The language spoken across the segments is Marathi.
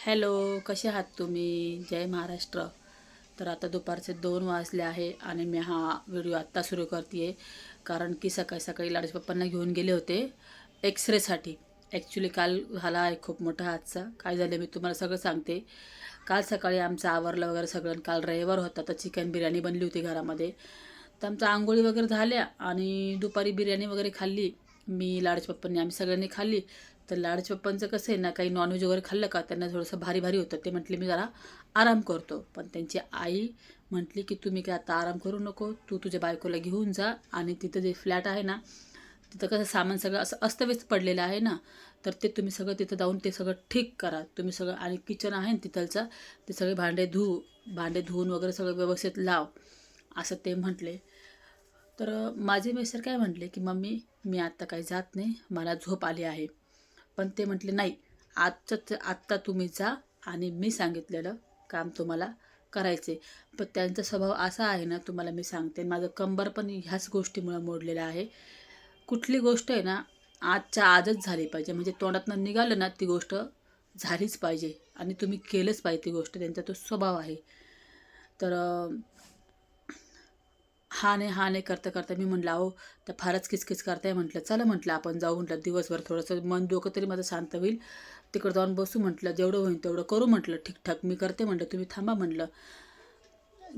हॅलो कसे आहात तुम्ही? जय महाराष्ट्र. तर आता दुपारचे दोन वाजले आहे आणि मी हा व्हिडिओ आत्ता सुरू करते आहे कारण की सकाळी सकाळी लाडूच्या पप्पांना घेऊन गेले होते एक्सरेसाठी. ॲक्च्युली काल झाला आहे खूप मोठा हादसा. काय झालं मी तुम्हाला सगळं सांगते. काल सकाळी आमचं आवरलं वगैरे सगळं काल रविवार होता तर चिकन बिर्याणी बनली होती घरामध्ये. तर आमचं आंघोळी वगैरे झाल्या आणि दुपारी बिर्याणी वगैरे खाल्ली. मी लाडच्या पप्पांनी आम्ही सगळ्यांनी खाल्ली. तर लाड पप्पांचं कसं आहे ना काही नॉनव्हेज वगैरे खाल्लं का त्यांना थोडंसं भारी भारी होतं. ते म्हटले मी जरा आराम करतो. पण त्यांची आई म्हटली की तुम्ही काय आता आराम करू नको. तू तुझ्या बायकोला घेऊन जा आणि तिथं जे फ्लॅट आहे ना तिथं कसं सामान सगळं असं अस्तव्यस्त पडलेलं आहे ना तर ते तुम्ही सगळं तिथं जाऊन ते सगळं ठीक करा. तुम्ही सगळं आणि किचन आहे ना तिथलचं ते सगळे भांडे धुऊ भांडे धुवून वगैरे सगळं व्यवस्थित लाव. असं ते म्हटले. तर माझे मिस्टर काय म्हटले की मम्मी मी आत्ता काही जात नाही. मला झोप आली आहे. पण ते म्हटले नाही आजचं आत्ता तुम्ही जा आणि मी सांगितलेलं काम तुम्हाला करायचे पण त्यांचा स्वभाव असा आहे ना तुम्हाला मी सांगते माझं कंबर पण ह्याच गोष्टीमुळं मोडलेलं आहे. कुठली गोष्ट आहे ना आजच्या आजच झाली पाहिजे. म्हणजे तोंडातनं निघालं ना ती गोष्ट झालीच पाहिजे. आणि तुम्ही केलंच पाहिजे ती गोष्ट. त्यांचा तो स्वभाव आहे. तर हा नाही हा नाही करता करता मी म्हटलं अहो तर फारच किचकिच करताय म्हटलं. चला म्हटलं आपण जाऊ म्हटलं. दिवसभर थोडंसं मन डोकं तरी माझं शांत होईल. तिकडं जाऊन बसू म्हटलं. जेवढं होईल तेवढं करू म्हटलं. ठीकठाक मी करते म्हटलं. तुम्ही थांबा म्हटलं.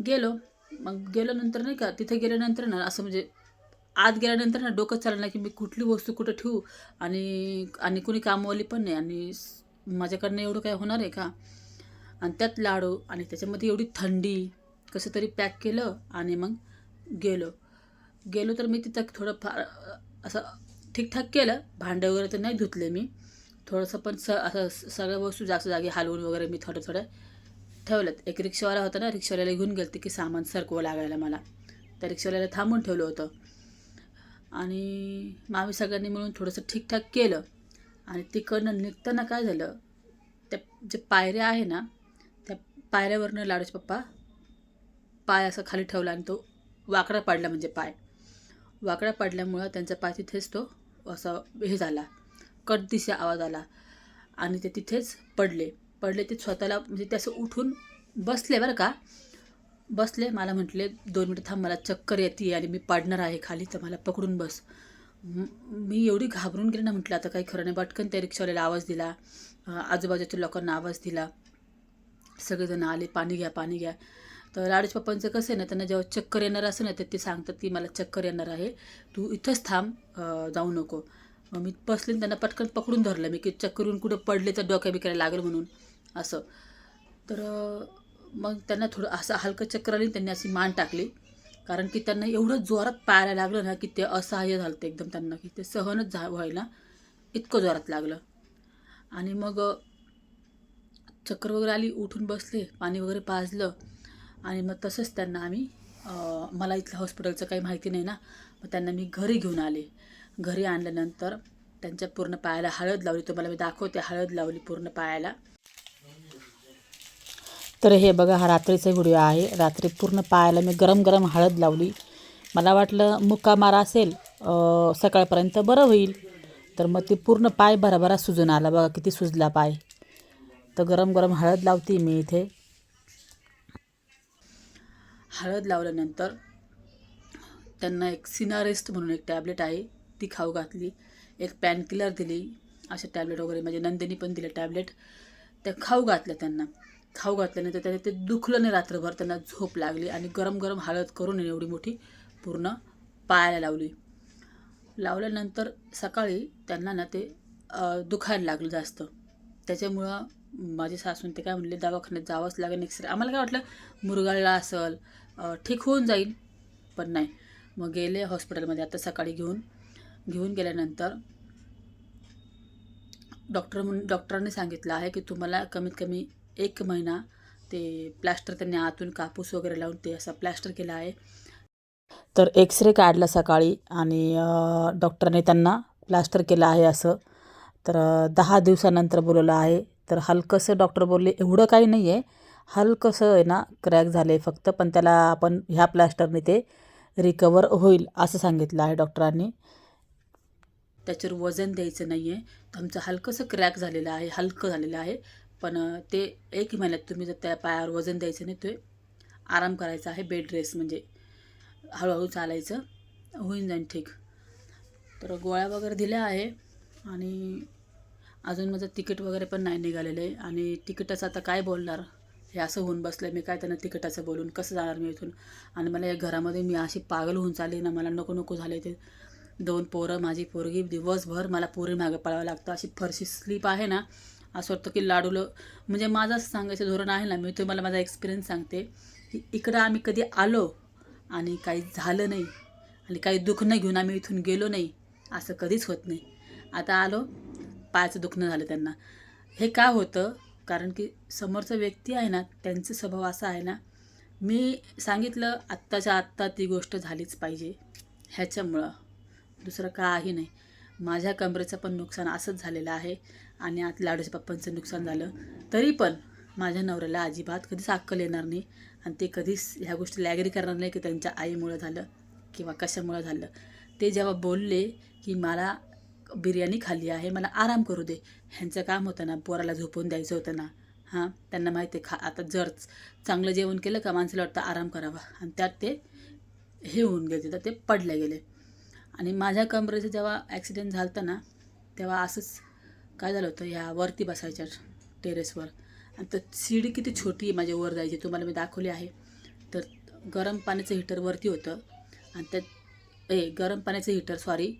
गेलो. मग गेलो नंतर नाही का तिथे गेल्यानंतर ना असं म्हणजे आत गेल्यानंतर ना डोकं चाललं नाही की मी कुठली वस्तू कुठं ठेवू? आणि आणि कुणी कामवाली पण नाही. आणि माझ्याकडनं एवढं काय होणार आहे का? आणि त्यात लाडू आणि त्याच्यामध्ये एवढी थंडी कसं तरी पॅक केलं आणि मग गेलो. गेलो तर मी तिथं थोडं फार असं ठीकठाक केलं. भांडं वगैरे तर नाही धुतले मी. थोडंसं पण स असं सगळ्या वस्तू जास्त जागी हलवून वगैरे मी थोडं थोडं ठेवलं एक रिक्षावाला होता ना रिक्षावाल्याला घेऊन गेलते की सामान सरकवं लागायला मला. त्या रिक्षावाल्याला थांबून ठेवलं होतं. आणि मग आम्ही सगळ्यांनी मिळून थोडंसं ठीकठाक केलं. आणि तिकडनं निघताना काय झालं त्या जे पायऱ्या आहे ना त्या पायऱ्यावरनं लाडूचे पप्पा पाय असं खाली ठेवला आणि तो वाकडा पडला म्हणजे पाय. वाकडा पडल्यामुळं त्यांचा पाय तिथेच तो असा हे झाला. कटदिशी आवाज आला आणि ते तिथेच पडले. पडले ते स्वतःला म्हणजे ते असं उठून बसले बरं का. बसले मला म्हटले दोन मिनटं थांब मला चक्कर येते आणि मी पाडणार आहे खाली तर मला पकडून बस. मी एवढी घाबरून गेले ना म्हटलं आता काही खरं नाही. पटकन त्या रिक्षावाल्याला आवाज दिला. आजूबाजूच्या लोकांना आवाज दिला. सगळेजण आले पाणी घ्या पाणी घ्या. तर लाडूच पप्पांचं कसं आहे ना त्यांना जेव्हा चक्कर येणार असं ना तर ते सांगतात की मला चक्कर येणार आहे. तू इथंच थांब जाऊ नको. मग मी बसले त्यांना पटकन पकडून धरलं मी की चक्कर येऊन कुठं पडले तर डोक्या बिकायला लागलं म्हणून असं. तर मग त्यांना थोडं असं हलकं चक्कर आली त्यांनी अशी मान टाकली. कारण की त्यांना एवढं जोरात पाहायला लागलं ना की ते असहाय्य झालं ते एकदम त्यांना की ते सहनच झा व्हायला इतकं जोरात लागलं. आणि मग चक्कर वगैरे आली उठून बसले पाणी वगैरे पाजलं. आणि मग तसंच त्यांना आम्ही मला इथलं हॉस्पिटलचं काही माहिती नाही ना मग त्यांना मी घरी घेऊन आले. घरी आणल्यानंतर त्यांच्या पूर्ण पायाला हळद लावली. तुम्हाला मी दाखवते हळद लावली पूर्ण पायाला. तर हे बघा हा रात्रीचा व्हिडिओ आहे. रात्री पूर्ण पायाला मी गरम गरम हळद लावली. मला वाटलं मुक्का मारा असेल सकाळपर्यंत बरं होईल. तर मग ते पूर्ण पाय भराभरा सुजून आला. बघा किती सुजला पाय. तर गरम गरम हळद लावते मी इथे. हळद लावल्यानंतर त्यांना एक सिनारेस्ट म्हणून एक टॅबलेट आहे ती खाऊ घातली. एक पॅनकिलर दिली अशा टॅबलेट वगैरे म्हणजे नंदिनी पण दिलं टॅबलेट. त्या खाऊ घातल्या त्यांना. खाऊ घातल्यानंतर त्याने ते दुखलं नाही रात्रभर त्यांना झोप लागली आणि गरम गरम हळद करून एवढी मोठी पूर्ण पायाला लावली. लावल्यानंतर सकाळी त्यांना ना ते दुखायला लागलं जास्त. त्याच्यामुळं माझे सासून ते काय म्हणले दवाखान्यात जावंच लागेल एक्सरे आम्हाला काय वाटलं मुरगाळला असेल ठीक होऊन जाईल पण नाही. मग गेले हॉस्पिटलमध्ये. आता सकाळी घेऊन घेऊन गेल्यानंतर डॉक्टर म्हणून डॉक्टरांनी सांगितलं आहे की तुम्हाला कमीत कमी एक महिना ते प्लॅस्टर त्यांनी आतून कापूस वगैरे लावून ते असा प्लॅस्टर केला आहे. तर एक्सरे काढला सकाळी आणि डॉक्टरने त्यांना प्लास्टर केलं आहे असं. तर दहा दिवसानंतर बोलवलं आहे. तर हलकंसं डॉक्टर बोलले एवढं काही नाही आहे हलकंसं आहे ना क्रॅक झालं आहे फक्त पण त्याला आपण ह्या प्लास्टरने ते रिकवर होईल असं सांगितलं आहे डॉक्टरांनी. त्याच्यावर वजन द्यायचं नाही आहे तुमचं हलकंसं क्रॅक झालेलं आहे हलकं झालेलं आहे. पण ते एक महिन्यात तुम्ही जर त्या पायावर वजन द्यायचं नाही ते आराम करायचा आहे बेड रेस्ट म्हणजे. हळूहळू चालायचं होईन जाईन ठीक. तर गोळ्या वगैरे दिल्या आहे आणि अजून माझं तिकीट वगैरे पण नाही निघालेलं आहे. आणि तिकिटाचं आता काय बोलणार? हे असं होऊन बसलं मी काय त्यांना तिकिटाचं बोलून कसं जाणार मी इथून? आणि मला या घरामध्ये मी अशी पागल होऊन चालली ना मला नको नको झाले ते. दोन पोरं माझी पोरगी दिवसभर मला पोरी मागं पळावं लागतं. अशी फरशी स्लीप आहे ना असं वाटतं की लाडूलं म्हणजे माझंच सांगायचं धोरण आहे ना मी तुम्हाला माझा एक्सपिरियन्स सांगते की इकडं आम्ही कधी आलो आणि काही झालं नाही आणि काही दुखणं घेऊन आम्ही इथून गेलो नाही असं कधीच होत नाही. आता आलो पायाचं दुखणं झालं त्यांना. हे का होतं? कारण की समोरचा व्यक्ती आहे ना त्यांचा स्वभाव असा आहे ना मी सांगितलं आत्ताच्या आत्ता ती गोष्ट झालीच पाहिजे. ह्याच्यामुळं. दुसरं काही नाही. माझ्या कमरेचं पण नुकसान असंच झालेलं आहे आणि आत लाडूच्या पप्पांचं नुकसान झालं. तरी पण माझ्या नवऱ्याला अजिबात कधीच अक्कल येणार नाही आणि ते कधीच ह्या गोष्टीला ॲग्री करणार नाही की त्यांच्या आईमुळं झालं किंवा कशामुळं झालं. ते जेव्हा बोलले की मला बिर्याणी खाल्ली आहे मला आराम करू दे. ह्यांचं काम होतं ना पोराला झोपून द्यायचं होतं ना. हां त्यांना माहिती आहे खा आता जर चांगलं जेवण केलं का माणसाला वाटतं आराम करावा. आणि त्यात ते हे होऊन गेले तर ते पडले गेले. आणि माझ्या कमरेचं जेव्हा ॲक्सिडेंट झालं होता ना तेव्हा असंच काय झालं होतं ह्या वरती बसायच्या टेरेसवर आणि तर शिडी किती छोटी आहे माझ्या वर जायची तुम्हाला मी दाखवली आहे. तर गरम पाण्याचं हिटर वरती होतं. आणि त्यात ए गरम पाण्याचं हिटर सॉरी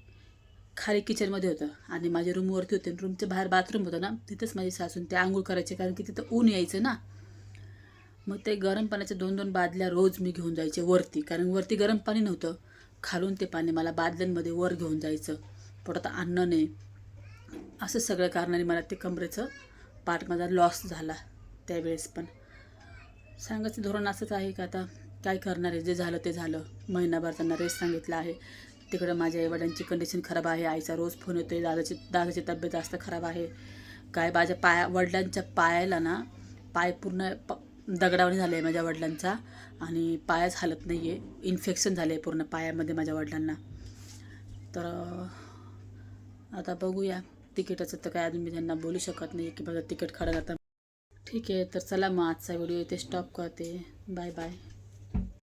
खाली किचनमध्ये होतं. आणि माझ्या रूमवरती होते. रूमच्या बाहेर बाथरूम होतं ना तिथंच माझी सासून ते आंघोळ करायचे. कारण की तिथं ऊन यायचं ना. मग ते गरम पाण्याच्या दोन दोन बादल्या रोज मी घेऊन जायचे वरती. कारण वरती गरम पाणी नव्हतं. खालून ते पाणी मला बादल्यांमध्ये वर घेऊन जायचं. परत अन्न नाही असं सगळं कारणाने मला ते कमरेचं पार्ट माझा लॉस झाला त्यावेळेस पण. सांगायचं धोरण असंच आहे का आता? काय करणार आहे? जे झालं ते झालं. महिनाभर त्यांना रेस्ट सांगितलं आहे. तिकडं माझ्या आईवडिलांची कंडिशन खराब आहे. आईचा रोज फोन येतो आहे दादाची दादाची तब्येत जास्त खराब आहे. काय माझ्या पाया वडिलांच्या पायाला ना पाय पूर्ण प दगडावणी झाले आहे माझ्या वडिलांचा आणि पायाच हालत नाही आहे इन्फेक्शन झालं आहे पूर्ण पायामध्ये माझ्या वडिलांना. तर आता बघूया. तिकिटाचं तर काय अजून मी त्यांना बोलू शकत नाही की माझं तिकीट खरं जातं. ठीक आहे तर चला मग आजचा व्हिडिओ इथे स्टॉप करते. Bye bye